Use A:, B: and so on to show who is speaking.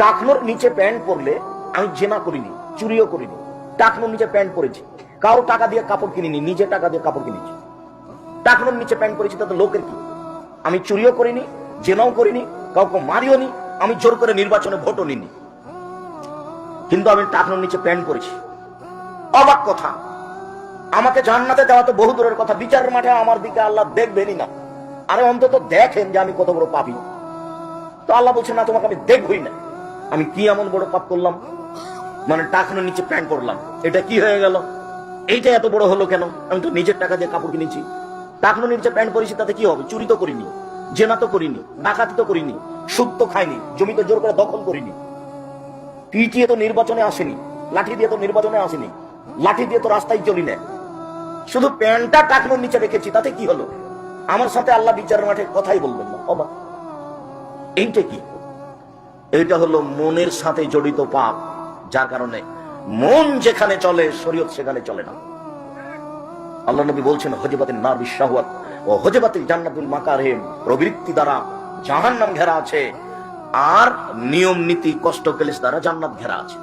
A: টাকনোর নিচে প্যান্ট পরলে আমি জেনা করিনি, চুরিও করিনি। টাকনোর নিচে প্যান্ট পরেছি। কারও টাকা দিয়ে কাপড় কিনিনি, নিজে টাকা দিয়ে কাপড় কিনেছি। টাকনোর নিচে প্যান্ট পরেছি, তাতে লোকের কি? আমি চুরিও করিনি জেনাও করিনি, কাউকে মারিও নি, আমি জোর করে নির্বাচনে ভোটও নিনি কিন্তু আমি টাকনোর নিচে প্যান্ট পরেছি। অবাক কথা। আমাকে জান্নাতে দেওয়া তো বহু দূরের কথা। বিচারের মাঠে আমার দিকে আল্লাহ দেখবেনই না। আরে অন্তত দেখেন যে আমি কত বড় পাবি তো আল্লাহ বলছে না, তোমাকে আমি দেখবই না। আমি কি এমন বড় পাপ করলাম? মানে টাকানোর নিচে প্যান্ট পরলাম এটা কি হয়ে গেল? এইটা এত বড় হলো কেন? আমি তো নিজের টাকা দিয়ে কাপড় কিনেছি। টাকানোর নিচে প্যান্ট পরেছি, তাতে কি হবে? চুরি তো করিনি, জেনা তো করিনি, ডাকাতি তো করিনি, সুদ তো খাইনি জমি তো জোর করে দখল করিনি। পিটিয়ে তো নির্বাচনে আসেনি, লাঠি দিয়ে তো নির্বাচনে আসেনি, লাঠি দিয়ে তো রাস্তায় চলি না। শুধু প্যান্টটা টাকনোর নিচে রেখেছি, তাতে কি হলো? আমার সাথে আল্লাহ বিচারের মাঠে কথাই বলবেন না, অবাক। এইটা কি? এইটা হলো মনের সাথে জড়িত পাপ, যার কারণে মন যেখানে চলে, শরীয়ত সেখানে চলে না। আল্লাহ নবী বলছেন হজবাতের না বিশ্বাহত ও হজবাতের জান্নাতুল মাকারহেম প্রবৃত্তি দ্বারা জাহান্নাম ঘেরা আছে, আর নিয়ম নীতি কষ্ট কেলেস দ্বারা জান্নাত ঘেরা আছে।